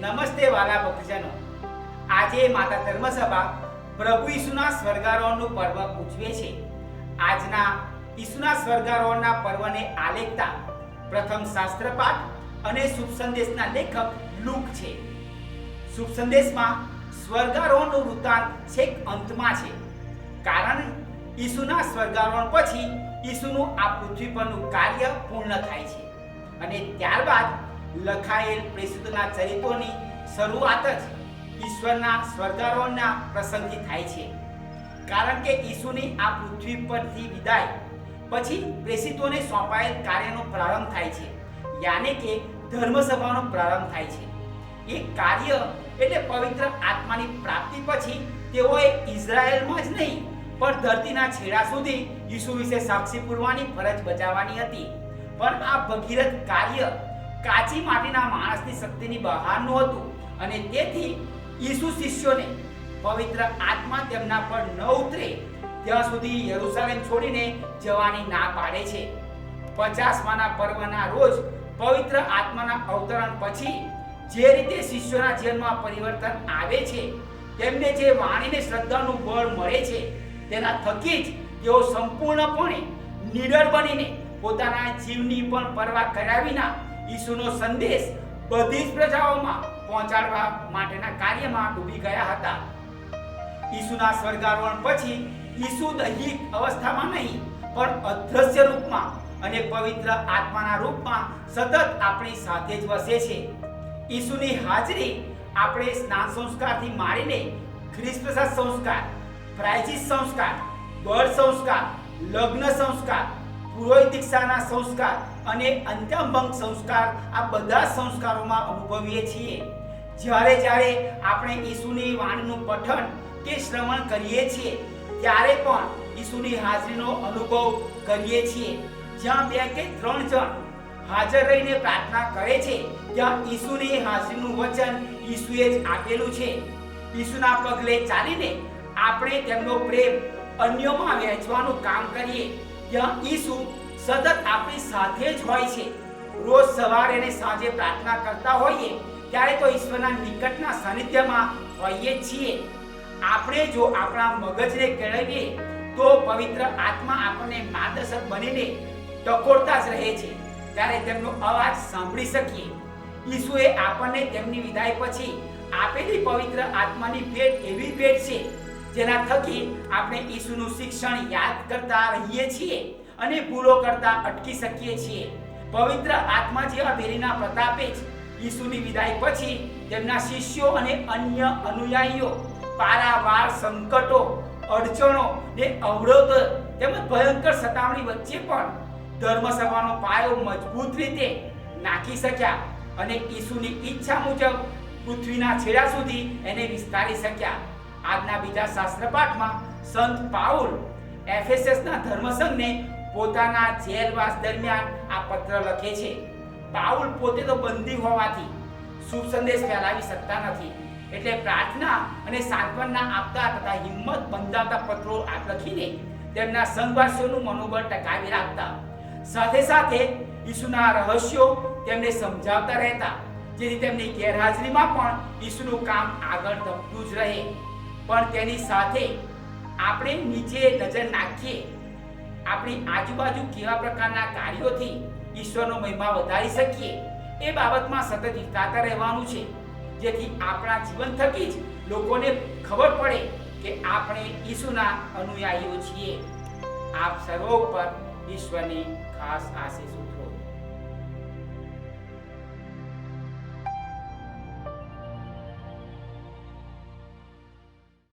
નમસ્તે વાલા ભક્તજનો. આજે માતા ધર્મસભા પ્રભુ ઈસુના સ્વર્ગારોહણનું પર્વ ઉજવે છે. આજના ઈસુના સ્વર્ગારોહણના પર્વને આલેખતા પ્રથમ શાસ્ત્રપાઠ અને શુભ સંદેશના લેખક લુક છે. શુભ સંદેશમાં સ્વર્ગારોહણનું વૃત્તાંત છેક અંતમાં છે. કારણ ઈસુના સ્વર્ગારોહણ પછી ઈસુનું આ પૃથ્વી પરનું કાર્ય પૂર્ણ થાય છે. અને ત્યારબાદ લખાયેલ પ્રેષિતોના ચરિત્રોની શરૂઆત જ ઈશ્વરના સ્વર્ગારોહણના પ્રસંગથી થાય છે. કારણ કે ઈસુની આ પૃથ્વી પરથી વિદાય પછી પ્રેષિતોને સોંપાયેલ કાર્યનો પ્રારંભ થાય છે. યાને કે ધર્મસભાનો પ્રારંભ થાય છે. એ કાર્ય એટલે પવિત્ર આત્માની પ્રાપ્તિ પછી તેઓએ ઇઝરાયલમાં જ નહીં, પણ ધરતીના છેડા સુધી ઈસુ વિશે સાક્ષી પૂરવાની ફરજ બજાવવાની હતી. પણ આ ભગીરથ કાર્ય કાચી માટીના માણસની શક્તિની બહારનું હતું. અને તેથી ઈસુ શિષ્યોને પવિત્ર આત્મા તેમના પર ન ઉતરે, ત્યાં સુધી યરૂશાલેમ છોડીને જવાની ના પાડે છે. પચાસમાના પર્વના રોજ પવિત્ર આત્માના અવતરણ પછી જે રીતે શિષ્યોના જીવનમાં પરિવર્તન આવે છે, તેમને જે વાણીને શ્રદ્ધાનું બળ મળે છે, તેના થકી જ તેઓ સંપૂર્ણપણે નિડર બનીને પોતાના જીવની પણ પરવા કર્યા વિના ઈસુનો સંદેશ બધી જ પ્રજાઓમાં પહોંચાડવા માટેના કાર્યમાં ડૂબી ગયા હતા. ઈસુના સ્વર્ગારોહણ પછી ઈસુ દૈહિક અવસ્થામાં નહીં, પણ અદ્રશ્ય રૂપમાં અને પવિત્ર આત્માના રૂપમાં સતત આપણી સાથે જ વસે છે. ઈસુની હાજરી આપણે સ્નાન સંસ્કારથી માંડીને ખ્રિસ્ત સંસ્કાર, પ્રાયચિત સંસ્કાર, બળ સંસ્કાર, લગ્ન સંસ્કાર પુરોહિત દીક્ષાના સંસ્કાર અને અંત્યભંગ સંસ્કાર આ બધા સંસ્કારોમાં અનુભવીએ છીએ. જ્યારે જ્યારે આપણે ઈસુની વાણીનું પઠન કે શ્રવણ કરીએ છીએ, ત્યારે પણ ઈસુની હાજરીનો અનુભવ કરીએ છીએ. જ્યાં બે કે ત્રણ જણ હાજર રહીને પ્રાર્થના કરે છે, ત્યાં ઈસુની હાજરીનું વચન ઈસુએ જ આપેલું છે. ઈસુના પગલે ચાલીને આપણે તેમનો પ્રેમ અન્યોમાં વહેંચવાનું કામ કરીએ. ત્યાં ઈસુ સતત આપણી સાથે જ હોય છે. રોજ સવારે અને સાંજે પ્રાર્થના કરતા હોઈએ ત્યારે તો ઈશ્વરના નિકટના સાનિધ્યમાં હોઈએ છીએ. આપણે જો આપણા મગજને કેળવીએ તો પવિત્ર આત્મા આપણને માર્ગદર્શક બનીને ટકોરતા જ રહે છે. ત્યારે તેમનો અવાજ સાંભળી શકીએ. ઈસુએ આપણને તેમની વિદાય પછી આપેલી પવિત્ર આત્માની ભેટ એવી ભેટ છે જેના થકી આપણે ઈસુનું શિક્ષણ યાદ કરતા રહીએ છીએ અને ભૂલો કરતા અટકી શકીએ છીએ. પવિત્ર આત્મા જેવા બેરીના પ્રતાપે જ ઈસુની વિદાય પછી તેમના શિષ્યો અને અન્ય અનુયાયીઓ, પારાવાર સંકટો, અડચણો ને અવરોધ તેમજ ભયંકર સતાવણી વચ્ચે પણ ધર્મસભાનો પાયો મજબૂત રીતે નાખી શક્યા અને ઈસુની ઈચ્છા મુજબ પૃથ્વીના છેડા સુધી એને વિસ્તારી શક્યા. આજના બીજા શાસ્ત્રપાઠમાં સંત પાઉલ એફએસએસના ધર્મસંઘને પોતાના જેલવાસ દરમિયાન આ પત્ર લખે છે. પાઉલ પોતે તો બંદી હોવાથી શુભ સંદેશ ફેલાવી શકતા નથી. એટલે પ્રાર્થના અને સાંત્વના આપતા તથા હિંમત બંધાવતા પત્રો આ લખીને તેમના સંઘવાસીઓનું મનોબળ ટકાવી રાખતા. સાથે સાથે ઈસુના રહસ્યો તેમને સમજાવતા રહેતા, જેથી તેમની ગેરહાજરીમાં પણ ઈસુનું કામ આગળ ધપતું જ રહે. પણ તેની સાથે આપણે નીચે નજર નાખીએ. આપણી આજુબાજુ કેવા પ્રકારના કાર્યોથી ઈશ્વરનો મહિમા વધારી શકીએ, એ બાબતમાં સતત વિચારતા રહેવાનું છે. જેથી આપણા જીવન થકી જ લોકોને ખબર પડે કે આપણે ઈસુના અનુયાયીઓ છીએ. આપ સર્વો પર ઈશ્વરની ખાસ આશીષ